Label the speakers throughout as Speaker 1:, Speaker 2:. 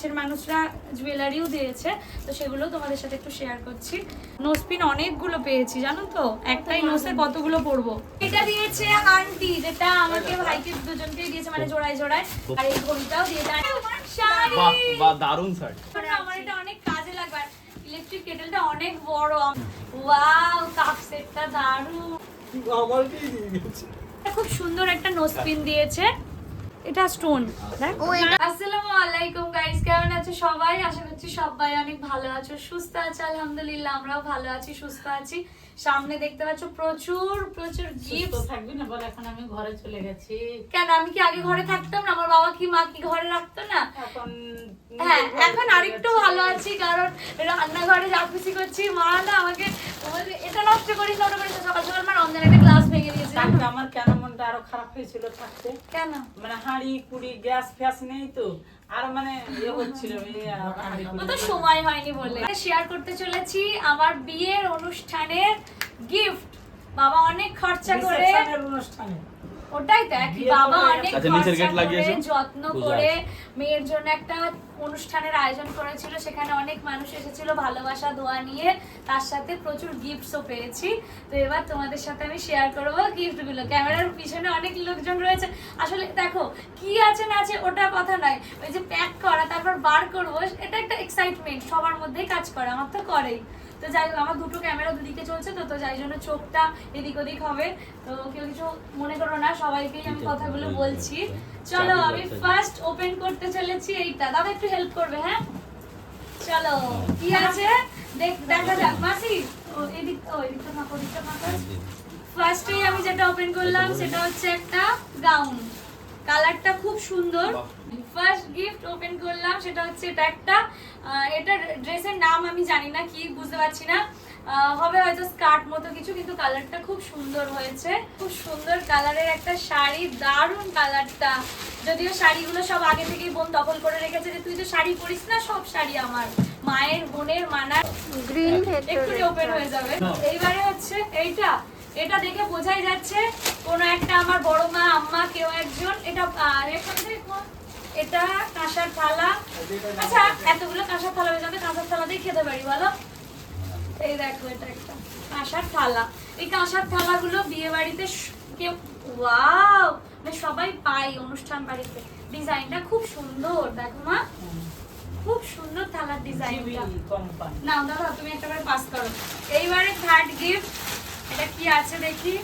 Speaker 1: কাছের মানুষরা জুয়েলারিও দিয়েছে তো সেগুলো তোমাদের সাথে একটু শেয়ার করছি। নোসপিন অনেকগুলো পেয়েছি জানো তো? একটাই নোসে কতগুলো পরবো? এটা দিয়েছে আন্টি যেটা আমাকে ভাইকে দুজনকেই দিয়েছে মানে জোড়ায় জোড়ায়। আর এই ঘড়িটাও দিয়েছে। আমার শাড়ি!
Speaker 2: বাহ বাহ দারুণ শাড়ি।
Speaker 1: আমার এটা অনেক কাজে লাগবে। ইলেকট্রিক কেটেলটা অনেক বড়। ওয়াও কাপ সেটটা দারুণ।
Speaker 2: আমারকেই দিয়ে দিয়েছে।
Speaker 1: খুব সুন্দর একটা নোজ পিন দিয়েছে। এটা স্টোন
Speaker 3: ও
Speaker 1: আসসালামু আলাইকুম গাইস কেমন আছো সবাই? আশা করছি সবাই অনেক ভালো আছো সুস্থ আছো আলহামদুলিল্লাহ আমরাও ভালো আছি সুস্থ আছি। সামনে দেখতে পাচ্ছ প্রচুর প্রচুর গিফট
Speaker 4: থাকবি না বল এখন আমি ঘরে চলে গেছি।
Speaker 1: কেন? আমি কি আগে ঘরে থাকতাম না? আমার বাবা কি মা কি ঘরে রাখতো না?
Speaker 4: এখন
Speaker 1: হ্যাঁ এখন আরেকটু ভালো আছি কারণ রান্নাঘরে যা খুশি করছি। মা না আমাকে এটা নষ্ট করিস না ওটা করিস সকাল সকাল মা রমজান একটা গ্লাস ভেঙে দিয়েছে।
Speaker 4: আমার কেন মনটা আরও খারাপ হয়েছিল থাকতে?
Speaker 1: কেন?
Speaker 4: মানে হাঁড়ি কুড়ি গ্যাস ফ্যাস নেই তো। আর মানে ইয়ে
Speaker 1: সময় হয়নি বলে। শেয়ার করতে চলেছি আমার বিয়ের অনুষ্ঠানের গিফট বাবা অনেক খরচা করে।
Speaker 4: অনুষ্ঠানে।
Speaker 1: ওটাই দেখ
Speaker 4: বিয়ে
Speaker 1: বাবা অনেক
Speaker 2: আচ্ছা,
Speaker 1: খরচা করে যত্ন করে। মেয়ের জন্য একটা অনুষ্ঠানের আয়োজন করেছিল সেখানে অনেক মানুষ এসেছিল ভালোবাসা দোয়া নিয়ে। তার সাথে প্রচুর গিফটসও পেয়েছি। তো এবার তোমাদের সাথে আমি শেয়ার করব গিফটগুলো ক্যামেরার পিছনে অনেক লোকজন রয়েছে। আসলে দেখো কি আছে না আছে ওটা কথা নয়। ওই যে প্যাক করা তারপর বার করব এটা একটা এক্সাইটমেন্ট সবার মধ্যেই কাজ করে আমার তো করেই। তো যাই হোক আমার দুটো ক্যামেরা দুদিকে চলছে তো তো যাই জন্য চোখটা এদিক ওদিক হবে। তো কেউ কিছু মনে করো না সবাইকেই আমি কথাগুলো বলছি। চলো আমি ফার্স্ট ওপেন করতে চলেছি এইটা। দাদা একটু হেল্প করবে হ্যাঁ? চলো কি আছে? দেখ দেখা যাক মাসি। ও এদিক ও এদিকটা তো এদিকটা মাখো। ফার্স্টেই আমি যেটা ওপেন করলাম সেটা হচ্ছে একটা গাউন কালারটা খুব সুন্দর। ফার্স্ট গিফট ওপেন করলাম সেটা হচ্ছে এটা একটা এটা ড্রেসের নাম আমি জানি না কি বুঝতে পারছি না। হবে হয়তো স্কার্ট মতো কিছু কিন্তু কালারটা খুব সুন্দর হয়েছে। খুব সুন্দর কালারের একটা শাড়ি দারুণ কালারটা। যদিও শাড়িগুলো সব আগে থেকেই বোন দখল করে রেখেছে যে তুই তো শাড়ি পরিস না সব শাড়ি আমার। মায়ের বোনের মানার।
Speaker 3: গ্রিন
Speaker 1: এক্ষুনি ওপেন হয়ে যাবে। এইবারে হচ্ছে এইটা। এটা দেখে বোঝাই যাচ্ছে কোনো একটা আমার বড় মা আম্মা কেউ একজন এটা কোন- এটা কাঁসার থালা। আচ্ছা এতগুলো কাঁসার থালা কাঁসার খেতে পারি বলো? এই দেখো এটা একটা কাঁসার থালা। এই কাঁসার থালাগুলো বিয়ে বাড়িতে কেউ ওয়াও! মানে সবাই পাই অনুষ্ঠান বাড়িতে। ডিজাইনটা খুব সুন্দর দেখো মা। খুব সুন্দর থালার ডিজাইনটা।
Speaker 4: কোম্পানি।
Speaker 1: না দাদা তুমি একটা করে পাস করো। এইবারে থার্ড গিফট এটা কি আছে দেখি?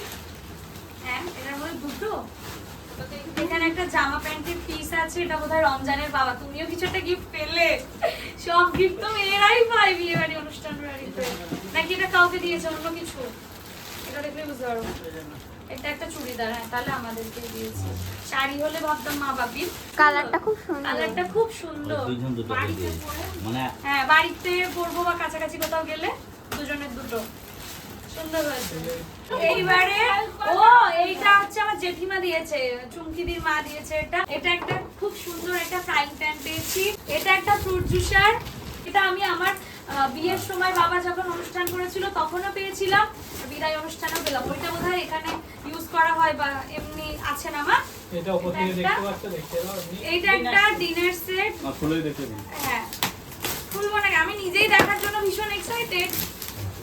Speaker 1: হ্যাঁ এটার মধ্যে দুটো? এখানে একটা জামা প্যান্টের পিস আছে এটা বোধহয় রমজানের বাবা। তুমিও কিছু একটা গিফট পেলে। সব গিফট তো মেয়েরাই পায় বিয়ে বাড়ি অনুষ্ঠান বাড়িতে। নাকি এটা কাউকে দিয়েছে অন্য কিছু? এটা দেখলে বুঝতে পারব এটা একটা চুড়িদার হ্যাঁ তাহলে আমাদেরকে দিয়েছে। শাড়ি হলে ভাবতাম মা বাবির
Speaker 3: কালারটা খুব সুন্দর।
Speaker 1: কালারটা খুব সুন্দর। বাড়িতে পরে?
Speaker 2: মানে
Speaker 1: হ্যাঁ বাড়িতে পরবো বা কাছাকাছি কোথাও গেলে দুজনের দুটো। এইবারে ও এইটা হচ্ছে আমার জেঠিমা দিয়েছে চুমকিদির মা দিয়েছে এটা। এটা একটা খুব সুন্দর একটা ফ্রাইং প্যান পেয়েছি। এটা একটা ফ্রুট জুসার এটা আমি আমার বিয়ের সময় বাবা যখন অনুষ্ঠান করেছিল তখনও পেয়েছিলাম। বিদায় অনুষ্ঠানেও পেলাম। ওইটা বোধহয় এখানে ইউজ করা হয় বা এমনি আছে না মা?
Speaker 5: এটা
Speaker 1: একটা-? এইটা ডিনার সেট হ্যাঁ। খুলবো না আমি নিজেই দেখার জন্য ভীষণ এক্সাইটেড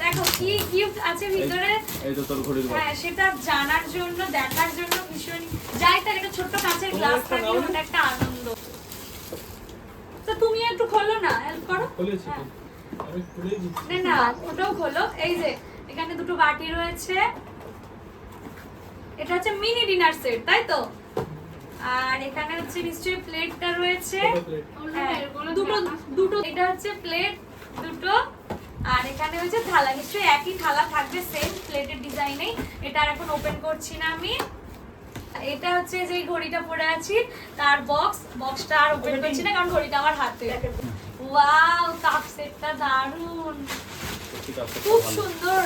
Speaker 1: দেখো কি গিফট আছে ভিতরে?
Speaker 2: এই তো তোর ঘড়ির
Speaker 1: হ্যাঁ সেটা জানার জন্য দেখার জন্য ভীষণ যাই তার একটা ছোট্ট কাঁচের গ্লাস
Speaker 5: না।
Speaker 1: ওটা একটা আনন্দ। তো তুমি একটু খোলো না হেল্প করো।
Speaker 5: খুলেছি
Speaker 1: হ্যাঁ।
Speaker 5: দিচ্ছি
Speaker 1: না না ওটাও খোলো। এই যে এখানে দুটো বাটি রয়েছে। এটা হচ্ছে মিনি ডিনার সেট তাই তো? আর এখানে হচ্ছে নিশ্চয়ই প্লেটটা রয়েছে। হ্যাঁ, দুটো দুটো এটা হচ্ছে প্লেট দুটো আর এখানে হচ্ছে থালা নিশ্চয়ই একই থালা থাকবে সেম প্লেটের ডিজাইনে এটা আর এখন ওপেন করছি না আমি। এটা হচ্ছে যে ঘড়িটা পরে আছি তার বক্স বক্সটা আর ওপেন করছি না কারণ ঘড়িটা আমার হাতে। ওয়াও কাপ সেটটা
Speaker 2: দারুণ
Speaker 1: খুব সুন্দর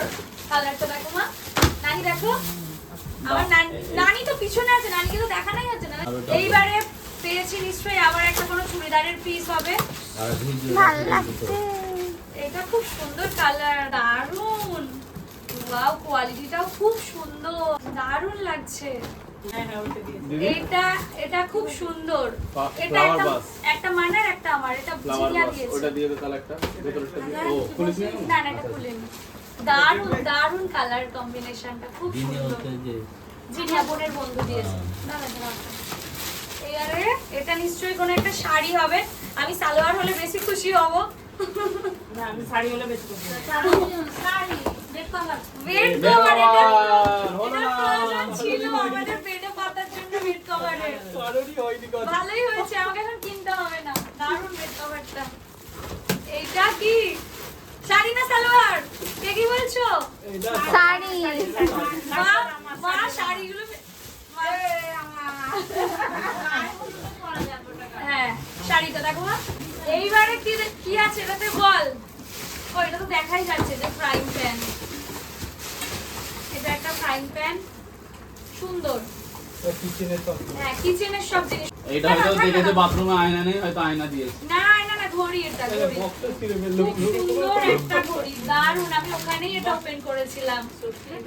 Speaker 1: কালারটা দেখো মা। নানি দেখো। আমার নানি নানি তো পিছনে আছে নানিকে তো দেখা নাই হচ্ছে না। এইবারে পেয়েছি নিশ্চয়ই আবার একটা কোনো চুড়িদারের পিস হবে।
Speaker 3: ভালো লাগছে।
Speaker 1: এটা খুব সুন্দর কালার দারুণ ওয়াও কোয়ালিটিটাও খুব সুন্দর। দারুণ লাগছে।
Speaker 4: হ্যাঁ হ্যাঁ
Speaker 1: এটা এটা খুব সুন্দর। এটা একটা
Speaker 2: vase।
Speaker 1: একটা আমার এটা
Speaker 2: ফ্লাওয়ার
Speaker 1: দিয়েছে।
Speaker 2: ওটা দিয়ে দে তাহলে একটা ভেতরটা দিয়ে। ও খুলিস না?
Speaker 1: না এটা খুলিনি। দারুণ দারুণ কালার কম্বিনেশনটা খুব সুন্দর। জিনিয়া বোনের বন্ধু দিয়েছে। না না না এটা নিশ্চয়ই কোনো একটা শাড়ি হবে। আমি সালোয়ার হলে বেশি খুশি হব।
Speaker 4: না আমি শাড়ি হলে বেশি করব
Speaker 1: sari bed cover bed
Speaker 2: bed
Speaker 1: cover এটা
Speaker 2: cover, হলো
Speaker 1: এটা
Speaker 2: না।
Speaker 1: প্রয়োজন ছিল আমাদের বেডে পাতার জন্য বেড কভারের
Speaker 5: কারোরই হয়নি কথা।
Speaker 1: ভালোই হয়েছে আমাকে এখন কিনতে হবে না। দারুণ বেড কভারটা এইটা কি? শাড়ি না সালোয়ার? কে কি বলছো?
Speaker 5: এটা
Speaker 3: শাড়ি
Speaker 1: মা মা শাড়িগুলো হ্যাঁ শাড়িটা দেখো মা। এইবারে কি কি আছে এটাতে বল। ও এটা তো দেখাই যাচ্ছে যে ফ্রাইং প্যান এটা একটা ফ্রাইং প্যান সুন্দর।
Speaker 5: কিচেনের সব
Speaker 1: হ্যাঁ কিচেনের সব জিনিস।
Speaker 2: এইটা
Speaker 1: না, না,
Speaker 2: হয়তো
Speaker 1: না,
Speaker 2: দেখেছে বাথরুমে আয়না নেই হয়তো আয়না দিয়েছে।
Speaker 1: না না না ঘড়ি এটা ঘড়ি। খুব সুন্দর একটা ঘড়ি। দারুণ আমি ওখানেই এটা ওপেন করেছিলাম।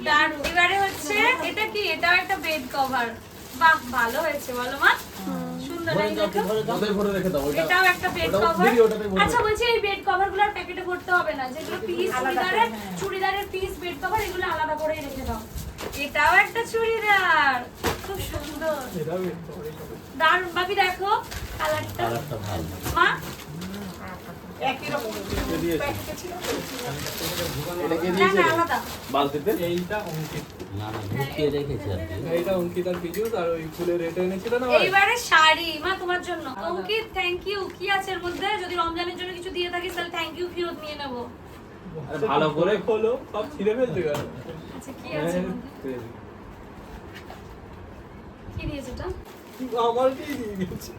Speaker 1: দারুণ এবারে হচ্ছে এটা কি? এটাও একটা বেড কভার বাহ ভালো হয়েছে বলো মা। সুন্দর
Speaker 2: ভরে রেখে দাও
Speaker 1: এটাও একটা বেড কভার
Speaker 2: দিদি, ওটাতে ভরে
Speaker 1: আচ্ছা বলছি এই বেড কভার প্যাকেটে করতে হবে না যেগুলো পিস চুড়িদারের চুড়িদারের পিস বেড কভার এগুলো আলাদা করে রেখে দাও। এটাও একটা চুড়িদার খুব সুন্দর। দারুণ বাপি দেখো কালারটা মা
Speaker 4: একই রকম
Speaker 2: কে দিয়েছে এটা কে
Speaker 1: না
Speaker 2: দিয়েছে?
Speaker 1: না
Speaker 2: রে?
Speaker 1: আলাদা।
Speaker 2: বালতিতে?
Speaker 5: এইটা অঙ্কিত।
Speaker 6: না না ঢুকিয়ে রেখেছে আর কি।
Speaker 5: এইটা অঙ্কিতার পিজুস আর ওই ফুলের রেটে এনেছিল না
Speaker 1: এইবারে শাড়ি মা তোমার জন্য। অঙ্কিত থ্যাংক ইউ কি আছে এর মধ্যে? যদি রমজানের জন্য কিছু দিয়ে থাকিস তাহলে থ্যাংক ইউ ফেরত নিয়ে নেব।
Speaker 2: ভালো করে
Speaker 5: খোলো সব ছিঁড়ে ফেলতে গেল
Speaker 1: আচ্ছা কি আছে মধ্যে?
Speaker 2: হ্যাঁ,
Speaker 1: কি দিয়েছে এটা?
Speaker 5: আমার কি দিয়ে দিয়েছে?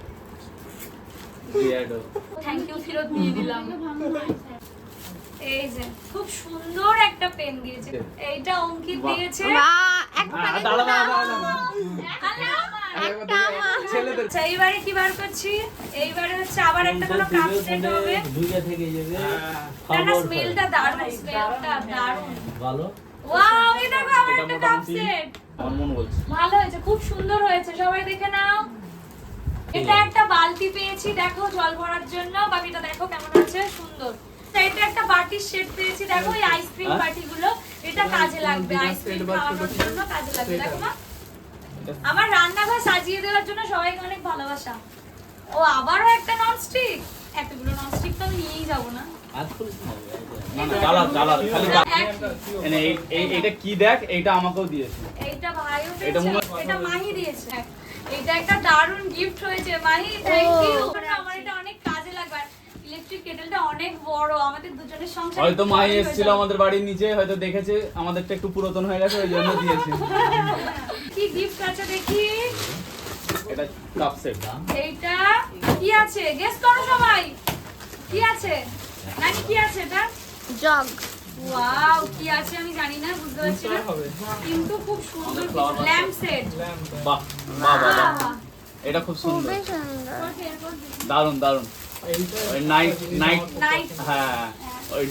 Speaker 2: বিয়ার্ডো।
Speaker 1: থ্যাংক ইউ ফেরত নিয়ে দিলাম এই যে খুব সুন্দর একটা পেন দিয়েছে। এইটা অঙ্কিত দিয়েছে।
Speaker 2: ছেলেদের।
Speaker 1: আচ্ছা এইবারে কি বার করছি? এইবারে হচ্ছে আবার একটা কোনো কাপ সেট হবে।
Speaker 6: ঢুকে থেকে যাবে।
Speaker 1: না স্মেলটা দারুণ স্মেলটা দারুণ।
Speaker 6: ভালো।
Speaker 1: ওয়াও এই দেখো আবার একটা কাপ সেট
Speaker 2: মন
Speaker 1: ভালো হয়েছে খুব সুন্দর হয়েছে। সবাই দেখে নাও। এটা একটা বালতি পেয়েছি দেখো জল ভরার জন্য। বাকিটা দেখো কেমন আছে? সুন্দর। এটা একটা বাটির সেট পেয়েছি দেখো এই আইসক্রিম
Speaker 2: হ্যাঁ?
Speaker 1: বাটিগুলো। এটা কাজে লাগবে আইসক্রিম খাওয়ানোর জন্য কাজে লাগবে। দেখো না আমার রান্নাঘর সাজিয়ে দেওয়ার জন্য সবাইকে অনেক ভালোবাসা। ও আবারও একটা ননস্টিক এতগুলো ননস্টিক তো আমি নিয়েই যাব না।
Speaker 6: এটা।
Speaker 2: কি দেখ? এইটা আমাকেও দিয়েছে।
Speaker 1: ভাইও
Speaker 2: এটা হয়-
Speaker 1: এটা মাহি দিয়েছে। এটা একটা দারুণ গিফট হয়েছে মাহি থ্যাংক ইউ আমার এটা অনেক কাজে লাগবে ইলেকট্রিক কেটেলটা অনেক বড় আমাদের দুজনের সংসার
Speaker 2: হয়তো মাই এসেছিল আমাদের বাড়ির নিচে হয়তো দেখেছে আমাদেরটা একটু পুরাতন হয়ে গেছে ওই জন্য দিয়েছে।
Speaker 1: কি গিফট আছে দেখি?
Speaker 2: এটা কাপ সেট
Speaker 1: এইটা কি আছে? গেস করো সবাই। কি আছে? নাকি কি আছে এটা?
Speaker 3: জগ।
Speaker 1: ওয়াও কি আছে আমি জানি না বুঝতে পারছি না। কিন্তু খুব সুন্দর ল্যাম্প সেট
Speaker 2: বাহ বাহ বাহ। এটা খুব সুন্দর।
Speaker 5: দারুণ
Speaker 2: দারুণ নাইট নাইট
Speaker 1: নাইট
Speaker 2: হ্যাঁ। ওই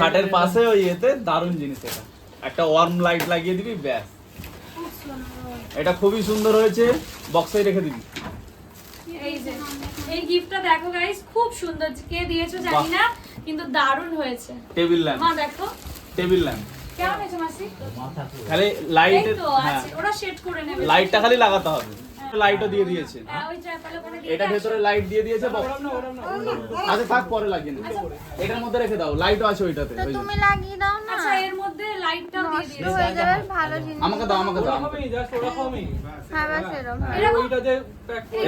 Speaker 2: খাটের পাশে ওই এতে দারুণ জিনিস এটা। একটা ওয়ার্ম লাইট লাগিয়ে দিবি ব্যাস। এটা খুবই সুন্দর হয়েছে। বক্সে রেখে দিবি।
Speaker 1: এই যে এই গিফটটা দেখো গাইস খুব সুন্দর। কে দিয়েছ জানি না। কিন্তু দারুণ হয়েছে।
Speaker 2: টেবিল ল্যাম্প
Speaker 1: মা দেখো।
Speaker 2: টেবিল ল্যাম্প
Speaker 1: কেমন হয়েছে মাসি?
Speaker 6: খালি
Speaker 2: লাইট হ্যাঁ।
Speaker 1: ওরা সেট করে নেবে।
Speaker 2: লাইটটা খালি লাগাতে হবে। লাইটও দিয়ে দিয়েছে।
Speaker 1: হ্যাঁ,
Speaker 2: এটা ভেতরে লাইট দিয়ে দিয়েছে আচ্ছা থাক পরে লাগিয়ে নেবে। এটার মধ্যে রেখে দাও লাইটও আছে ওইটাতে।
Speaker 3: তুমি লাগিয়ে দাও না।
Speaker 1: আচ্ছা এর মধ্যে লাইটটাও দিয়ে দিয়েছে।
Speaker 3: হয়ে যাবে ভালো জিনিস।
Speaker 2: আমাকে দাও আমাকে দাও
Speaker 5: ওরকমই জাস্ট ওরকমই।
Speaker 3: হ্যাঁ বাস এরকম।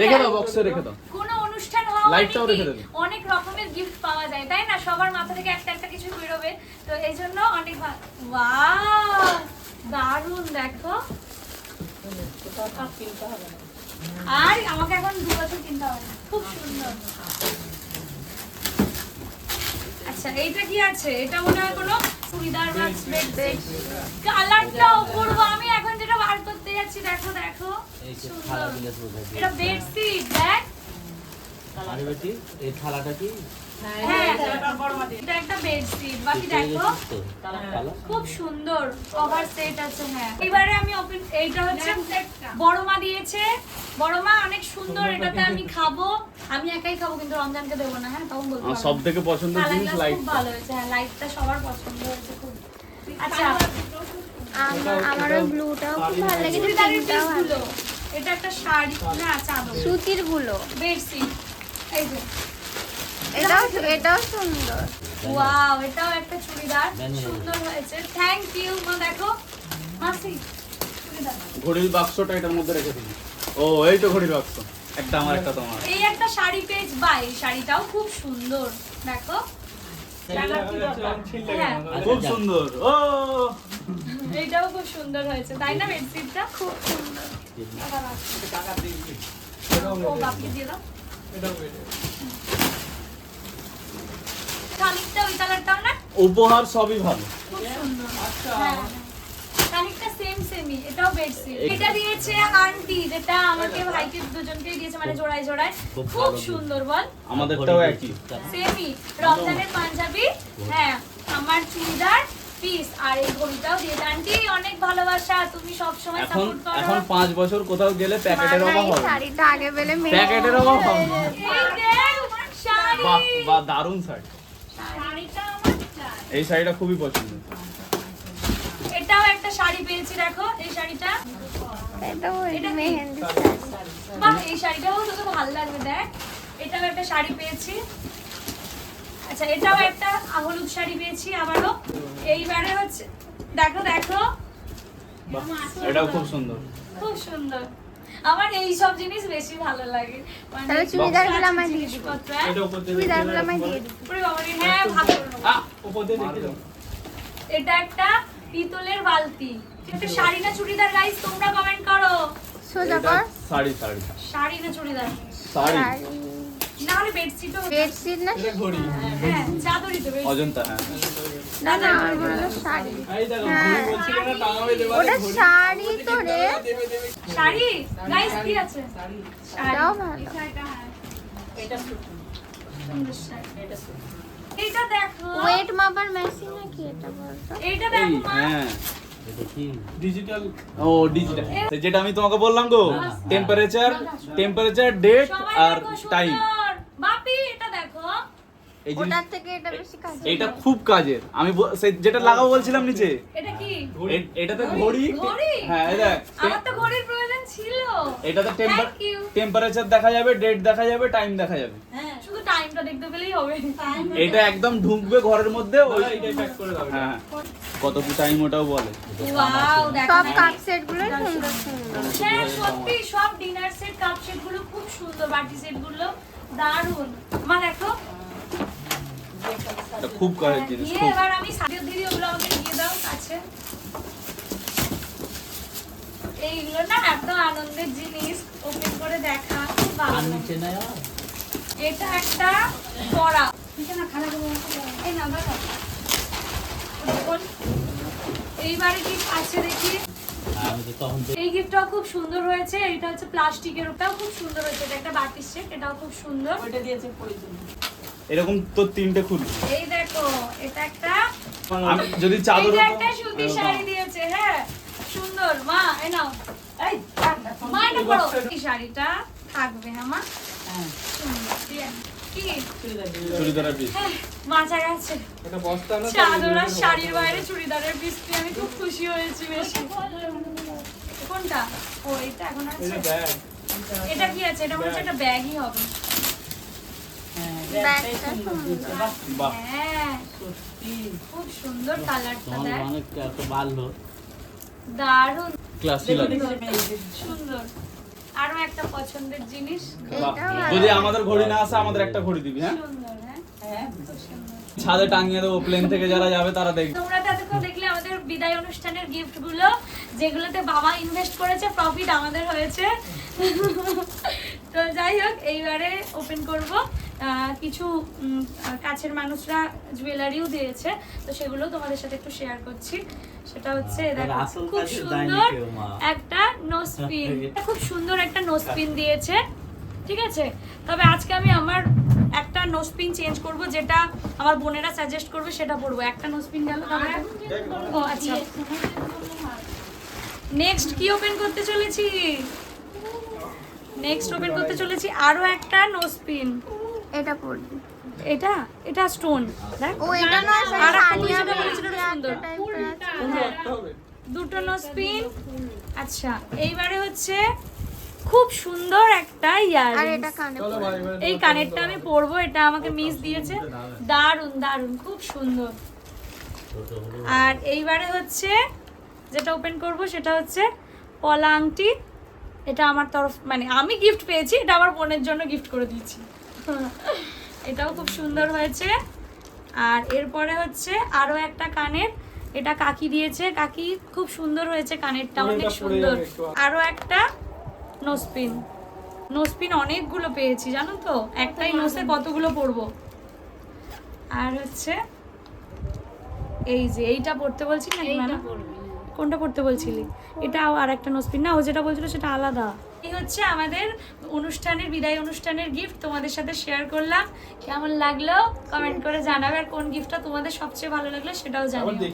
Speaker 2: রেখে দাও বক্সে রেখে দাও।
Speaker 1: কোনো অনুষ্ঠান হওয়া মানে
Speaker 2: লাইটটাও রেখে দেবে।
Speaker 1: অনেক রকমের গিফট পাওয়া যায় তাই না? সবার মাথা থেকে একটা একটা কিছু বেরোবে। তো এই জন্য অনেক ওয়াও দারুণ দেখো।
Speaker 4: আর
Speaker 1: আমাকে এখন দু বছর কিনতে হবে। খুব সুন্দর। আচ্ছা এইটা কি আছে? এটা মনে হয় কোনো চুড়িদার বা কালারটা অপূর্ব আমি এখন যেটা বার করতে যাচ্ছি দেখো দেখো। এটা বেডশিট দেখ
Speaker 6: আরে বেটি এই থালাটা কি?
Speaker 1: হ্যাঁ
Speaker 4: এটা বড় মাটি
Speaker 1: এটা একটা বেডশিট বাকি
Speaker 6: পেয়ে
Speaker 1: দেখো
Speaker 6: গেছিস তো কালো
Speaker 1: খুব সুন্দর কভার সেট আছে হ্যাঁ। এবারে আমি এইটা হচ্ছে বড় দিয়েছে। বড় মা অনেক সুন্দর এটাতে আমি খাব। আমি একাই খাব কিন্তু রমজানকে দেবো না হ্যাঁ তখন পারব।
Speaker 2: সব থেকে জিনিস লাইট
Speaker 1: খুব ভালো হয়েছে হ্যাঁ লাইটটা সবার পছন্দ হয়েছে খুব। আচ্ছা
Speaker 3: আমারও ব্লুটাও খুব ভালো লেগেছে পিঙ্কটাও ভালো।
Speaker 1: এটা একটা শাড়ি না চাদর।
Speaker 3: সুতিরগুলো।
Speaker 1: বেডশিট এই যে।
Speaker 3: এটাও এটাও সুন্দর।
Speaker 1: ওয়াও এটাও একটা চুড়িদার। সুন্দর হয়েছে। থ্যাংক ইউ মা দেখো। মাসি
Speaker 2: ঘড়ির বাক্সটা এটার মধ্যে রেখে দিবি ও এই তো ঘড়ির বাক্স। একটা আমার একটা তোমার।
Speaker 1: এই একটা শাড়ি পেজ বাই শাড়িটাও খুব সুন্দর। দেখো। হ্যাঁ
Speaker 2: খুব সুন্দর। ও!
Speaker 1: এইটাও খুব সুন্দর হয়েছে। তাই না বেডশিটটা? খুব সুন্দর। ও বাপকে দিয়ে দাও। খানিকটা ওই কালারটাও না?
Speaker 2: উপহার সবই ভালো।
Speaker 1: হ্যাঁ খানিকটা সেম সেমই এটাও বেডশিট এটা দিয়েছে আন্টি যেটা আমাকে ভাইকে দুজনকেই দিয়েছে মানে জোড়ায় জোড়ায়।
Speaker 6: খুব
Speaker 1: খুব সুন্দর বল।
Speaker 2: আমাদেরটাও একই।
Speaker 1: সেমই রমজানের পাঞ্জাবি হ্যাঁ আমার চুড়িদার পিস আর এই ঘড়িটাও দিয়েছে আন্টি অনেক ভালোবাসা তুমি সব সময় সাপোর্ট করো।
Speaker 2: এখন পাঁচ বছর কোথাও গেলে প্যাকেটের অভাব হবে।
Speaker 3: শাড়িটা আগে পেলে মেয়ে
Speaker 2: প্যাকেটের অভাব হবে।
Speaker 1: এই দেখ শাড়ি।
Speaker 2: বাহ বাহ দারুণ শাড়ি।
Speaker 1: শাড়িটা আমার চাই।
Speaker 2: এই শাড়িটা খুবই পছন্দ।
Speaker 1: এটাও একটা শাড়ি পেয়েছি দেখো এই শাড়িটা।
Speaker 3: এটাও
Speaker 1: এটা?
Speaker 3: মেহেন্দি
Speaker 1: বাহ এই শাড়িটাও তোকে ভালো লাগবে দেখ। এটাও একটা শাড়ি পেয়েছি। আচ্ছা এটাও একটা হলুদ শাড়ি পেয়েছি আবারও। এইবারে হচ্ছে দেখো দেখো।
Speaker 2: এটাও খুব সুন্দর।
Speaker 1: খুব সুন্দর। আমার এই সব জিনিস বেশি ভালো লাগে। মানে
Speaker 3: তাহলে চুড়িদারগুলো আমায় দিয়ে দিবি।
Speaker 1: হ্যাঁ?
Speaker 5: এটা উপর দিয়ে
Speaker 3: চুড়িদারগুলো আমায় দিয়ে দিবি।
Speaker 1: ওরে বাবারে হ্যাঁ
Speaker 5: উপর দিয়ে দেখে দাও
Speaker 1: এটা একটা পিতলের বালতি। এটা শাড়ি না চুড়িদার গাইস তোমরা কমেন্ট করো।
Speaker 3: সোজা কর।
Speaker 2: শাড়ি শাড়ি।
Speaker 1: শাড়ি না চুড়িদার?
Speaker 2: শাড়ি।
Speaker 1: না হলে বেডশিটও
Speaker 3: বেডশিট না?
Speaker 5: ঘড়ি।
Speaker 1: হ্যাঁ চাদরই তো
Speaker 2: অজন্তা হ্যাঁ।
Speaker 3: না না আমার মনে শাড়ি।
Speaker 5: এই দেখো
Speaker 3: হ্যাঁ।
Speaker 5: ঘড়ি বলছিল না টাঙাবে দেবে
Speaker 3: ওটা শাড়ি তো রে।
Speaker 5: দেবে দেবে।
Speaker 1: শাড়ি? গাইস কি আছে? শাড়ি।
Speaker 3: এটাও ভালো
Speaker 4: এটা
Speaker 1: সুন্দর শাড়ি।
Speaker 4: এটা সুতি।
Speaker 1: এইটা দেখো।
Speaker 3: ওয়েট মাপার মেশিন নাকি এটা বলতো?
Speaker 1: এইটা দেখো মা।
Speaker 2: হ্যাঁ।
Speaker 5: ডিজিটাল
Speaker 2: ও ডিজিটাল যেটা আমি তোমাকে বললাম গো টেম্পারেচার টেম্পারেচার ডেট আর টাইম
Speaker 1: বাপি এটা দেখো।
Speaker 2: এই
Speaker 3: ওটার থেকে এটা বেশি কাজ
Speaker 2: এটা খুব কাজের। আমি সেই যেটা লাগাবো বলছিলাম নিচে।
Speaker 1: এটা কি?
Speaker 2: এটাতে ঘড়ি?
Speaker 1: ঘড়ি?
Speaker 2: হ্যাঁ এই দেখ।
Speaker 1: আমার তো ঘড়ির প্রয়োজন ছিল।
Speaker 2: এটাতে
Speaker 1: Thank
Speaker 2: টেম্পারেচার দেখা যাবে ডেট দেখা যাবে টাইম দেখা যাবে।
Speaker 1: হ্যাঁ শুধু টাইমটা দেখতে পেলেই হবে।
Speaker 2: এটা একদম ঢুকবে ঘরের মধ্যে ওই
Speaker 5: প্যাক করে দাও
Speaker 2: হ্যাঁ কত কি টাইম ওটাও বলে।
Speaker 1: ওয়াও
Speaker 3: সব কাপ সেটগুলো সুন্দর সুন্দর।
Speaker 1: হ্যাঁ সত্যি সব ডিনার সেট কাপ সেটগুলো খুব সুন্দর বাটি সেটগুলো। দারুণ মা দেখো।
Speaker 2: খুব কাজের জিনিস
Speaker 1: এবার আমি সাথে দিদি ওগুলো আমাকে দিয়ে দাও কাছে। এইগুলো না এত আনন্দের জিনিস। ওপেন করে দেখা খুব ভালো? এটা একটা কড়া না খানা এই না এইবারে কি আছে দেখি? এই গিফটটাও খুব সুন্দর হয়েছে। এটা হচ্ছে প্লাস্টিকের ওটাও খুব সুন্দর হয়েছে। এটা একটা বাটির সেট এটাও খুব সুন্দর।
Speaker 4: ওইটা দিয়েছে প্রয়োজন
Speaker 2: এরকম তো তিনটে খুলবে
Speaker 1: এই দেখো এটা একটা
Speaker 2: আমি যদি চাদর হতো-
Speaker 1: একটা সুতির শাড়ি দিয়েছে হ্যাঁ সুন্দর। মা এ নাও।
Speaker 4: এই
Speaker 1: মা এটা পড়ো এই শাড়িটা থাকবে হ্যাঁ মা
Speaker 4: হ্যাঁ।
Speaker 1: সুন্দর
Speaker 2: চুড়িদারের পিস।
Speaker 1: হ্যাঁ, গেছে।
Speaker 5: এটা বস্তা না
Speaker 1: চাদর আর শাড়ির বাইরে চুড়িদারের পিস পেয়ে আমি খুব খুশি হয়েছি বেশি। কোনটা? ও এটা এখন আছে?
Speaker 5: এটা
Speaker 1: কি আছে? এটা মনে হচ্ছে একটা ব্যাগই হবে।
Speaker 4: হ্যাঁ
Speaker 1: হ্যাঁ খুব সুন্দর কালারটা দেখ।
Speaker 6: অনেক
Speaker 1: দারুণ।
Speaker 2: ক্লাসি লাগে
Speaker 1: সুন্দর। আরও একটা পছন্দের জিনিস।
Speaker 2: যদি আমাদের ঘড়ি না আসে আমাদের একটা ঘড়ি দিবি হ্যাঁ?
Speaker 1: সুন্দর হ্যাঁ?
Speaker 4: হ্যাঁ।
Speaker 2: ছাদে টাঙিয়ে দেবো প্লেন থেকে যারা যাবে তারা দেখবে।
Speaker 1: তোমরা তো এতক্ষণ দেখলে আমাদের বিদায় অনুষ্ঠানের গিফটগুলো যেগুলোতে বাবা ইনভেস্ট করেছে প্রফিট আমাদের হয়েছে। তো যাই হোক এইবারে ওপেন করব। কিছু কাছের মানুষরা জুয়েলারিও দিয়েছে। তো সেগুলো তোমাদের সাথে একটু শেয়ার করছি। সেটা হচ্ছে খুব সুন্দর। একটা নোসপিন খুব সুন্দর একটা নোসপিন দিয়েছে। ঠিক আছে? তবে আজকে আমি আমার একটা নোসপিন চেঞ্জ করব যেটা আমার বোনেরা সাজেস্ট করবে সেটা পরবো। একটা নোসপিন গেল ও আচ্ছা। নেক্সট কি ওপেন করতে চলেছি? নেক্সট ওপেন করতে চলেছি আরও একটা নোসপিন
Speaker 3: এটা পরবি
Speaker 1: এটা? এটা স্টোন দেখ।
Speaker 3: ও এটা না
Speaker 1: আর যেটা বলেছিল সুন্দর। হ্যাঁ। দুটো নোসপিন আচ্ছা এইবারে হচ্ছে খুব সুন্দর একটা
Speaker 3: আর
Speaker 1: ইয়ার এই কানেরটা আমি পরবো এটা আমাকে মিস দিয়েছে। দারুণ দারুণ খুব সুন্দর। আর এইবারে হচ্ছে যেটা ওপেন করব সেটা হচ্ছে পলা আংটি এটা আমার তরফ মানে আমি গিফট পেয়েছি এটা আমার বোনের জন্য গিফট করে দিয়েছি। এটাও খুব সুন্দর হয়েছে। আর এরপরে হচ্ছে আরও একটা কানের। এটা কাকি দিয়েছে। কাকি খুব সুন্দর হয়েছে কানেরটা অনেক সুন্দর।
Speaker 5: যাবে একটু।
Speaker 1: আরও একটা নোসপিন নোসপিন অনেকগুলো পেয়েছি জানো তো? একটাই নোসে কতগুলো পরবো? আর হচ্ছে এই যে এইটা পড়তে বলছি না না। কোনটা পড়তে বলছিলি? এটা আর একটা নোসপিন না ও যেটা বলছিল সেটা আলাদা। এই হচ্ছে আমাদের অনুষ্ঠানের, বিদায় অনুষ্ঠানের গিফট তোমাদের সাথে শেয়ার করলাম। কেমন লাগল? কমেন্ট করে জানাবে। আর কোন গিফটটা তোমাদের সবচেয়ে ভালো লাগল সেটাও জানাবে